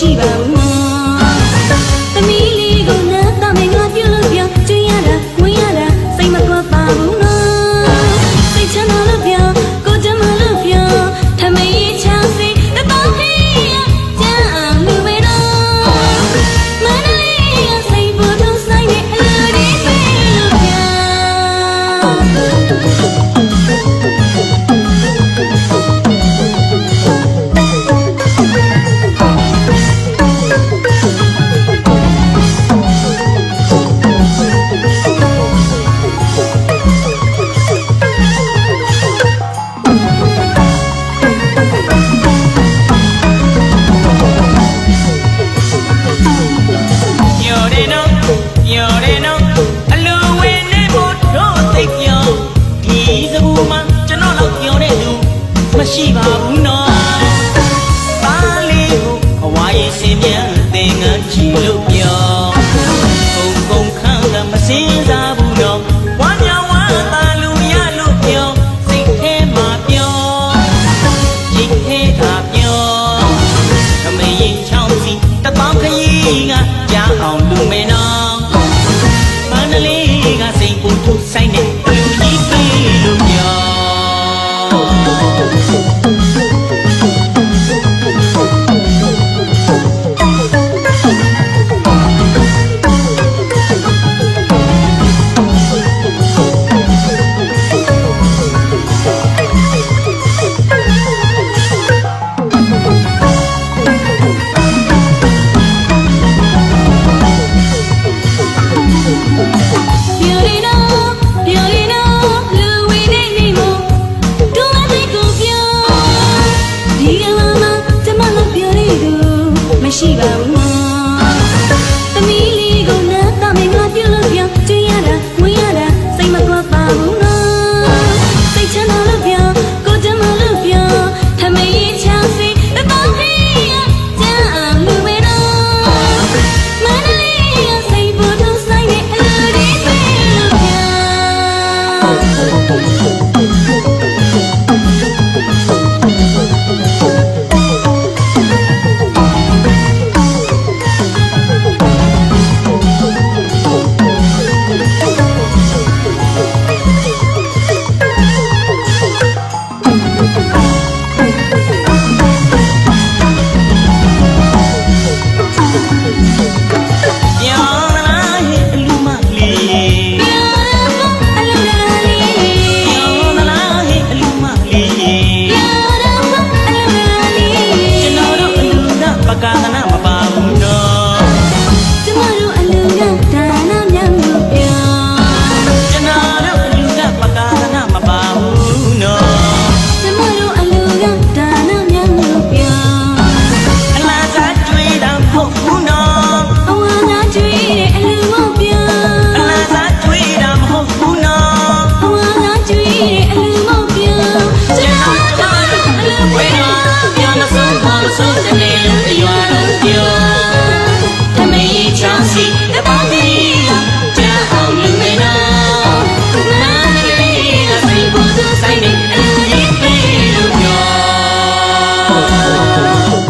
မရှိပါဘူးသမီးလေးကိုနားသမီးငါပြုလို့ပြောကျွရတာဝင်ရတာစိတ်မကွာပါဘူးနော်စိတ်ချမ်းသာလို့ပြောကိုချမ်းသာလို့ပြောထမင်းရေးချောင်းစိတ်တတော်ဟေးရကြံ့အောင်လူပဲတော့မန္တလေးကစိတ်ပေါ်ထုံးဆိုင်တဲ့အလူဒီပဲလို့ပြော 记得 pa'